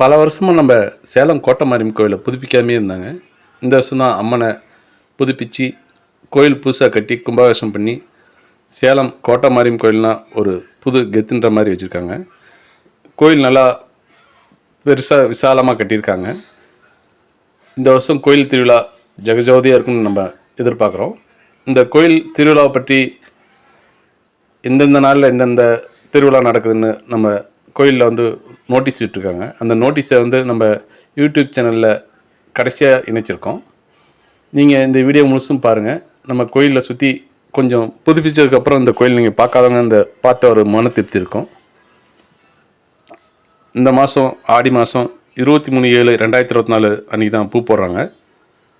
பல வருஷமாக நம்ம சேலம் கோட்டை மாரியம் கோயிலை புதுப்பிக்காமே இருந்தாங்க. இந்த வருஷம் தான் அம்மனை புதுப்பிச்சு கோயில் புதுசாக கட்டி கும்பாபிஷேகம் பண்ணி சேலம் கோட்டை மாரியம் கோயில்னா ஒரு புது கெத்துன்ற மாதிரி வச்சுருக்காங்க. கோயில் நல்லா பெருசாக விசாலமாக கட்டியிருக்காங்க. இந்த வருஷம் கோயில் திருவிழா ஜெகஜோதியாக இருக்குன்னு நம்ம எதிர்பார்க்குறோம். இந்த கோயில் திருவிழாவை பற்றி எந்தெந்த நாளில் எந்தெந்த திருவிழா நடக்குதுன்னு நம்ம கோயிலில் வந்து நோட்டீஸ் விட்டுருக்காங்க. அந்த நோட்டீஸை வந்து நம்ம யூடியூப் சேனலில் கடைசியாக இணைச்சிருக்கோம். நீங்கள் இந்த வீடியோ முழுசும் பாருங்கள் நம்ம கோயிலில் சுற்றி கொஞ்சம் புதுப்பிச்சதுக்கப்புறம் இந்த கோயில் நீங்கள் பார்க்காதவங்க இந்த பார்த்த ஒரு மன திருப்தி இருக்கும். இந்த மாதம் ஆடி மாதம் இருபத்தி மூணு ஏழு ரெண்டாயிரத்தி இருபத்தி நாலு அன்றைக்கி தான் பூ போடுறாங்க.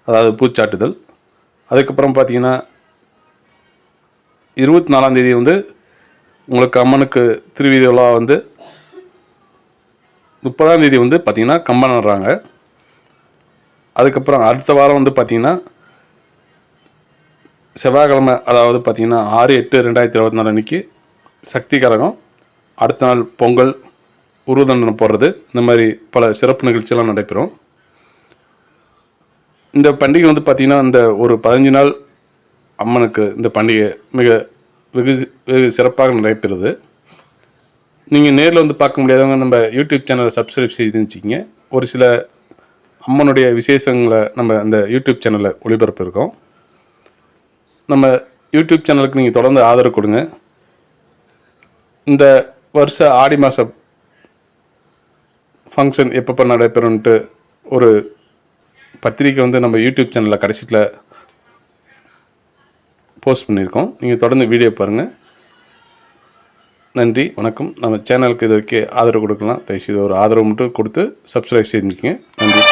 அதாவது பூச்சாட்டுதல். அதுக்கப்புறம் பார்த்தீங்கன்னா இருபத்தி நாலாம் தேதி வந்து உங்களுக்கு அம்மனுக்கு திருவிழா வந்து முப்பதாம் தேதி வந்து பார்த்திங்கன்னா கம்பன் நடுறாங்க அதுக்கப்புறம் அடுத்த வாரம் வந்து பார்த்திங்கன்னா செவ்வாய்க்கிழமை அதாவது பார்த்திங்கன்னா ஆறு எட்டு ரெண்டாயிரத்தி இருபத்தி நாலு அன்றைக்கி சக்தி கரகம் அடுத்த நாள் பொங்கல் உருவதண்டனை போடுறது இந்த மாதிரி பல சிறப்பு நிகழ்ச்சியெல்லாம் நடைபெறும். இந்த பண்டிகை வந்து பார்த்திங்கன்னா இந்த ஒரு பதினஞ்சு நாள் அம்மனுக்கு இந்த பண்டிகை மிக வெகு வெகு சிறப்பாக நடைபெறுது. நீங்கள் நேரில் வந்து பார்க்க முடியாதவங்க நம்ம யூடியூப் சேனலை சப்ஸ்கிரைப் செய்து வச்சுக்கிங்க. ஒரு சில அம்மனுடைய விசேஷங்களை நம்ம அந்த யூடியூப் சேனலில் ஒளிபரப்பு இருக்கோம் நம்ம யூடியூப் சேனலுக்கு நீங்கள் தொடர்ந்து ஆதரவு கொடுங்க. இந்த வருஷ ஆடி மாத ஃபங்க்ஷன் எப்பப்போ நடைபெறும்ன்ட்டு ஒரு பத்திரிக்கை வந்து நம்ம யூடியூப் சேனலில் கடைசியில் போஸ்ட் பண்ணியிருக்கோம். நீங்கள் தொடர்ந்து வீடியோ பாருங்கள் நன்றி வணக்கம். நம்ம சேனலுக்கு இது வரைக்கும் ஆதரவு கொடுக்கலாம். தயவுசெய்து ஒரு ஆதரவு மட்டும் கொடுத்து சப்ஸ்கிரைப் செஞ்சுக்கங்க நன்றி.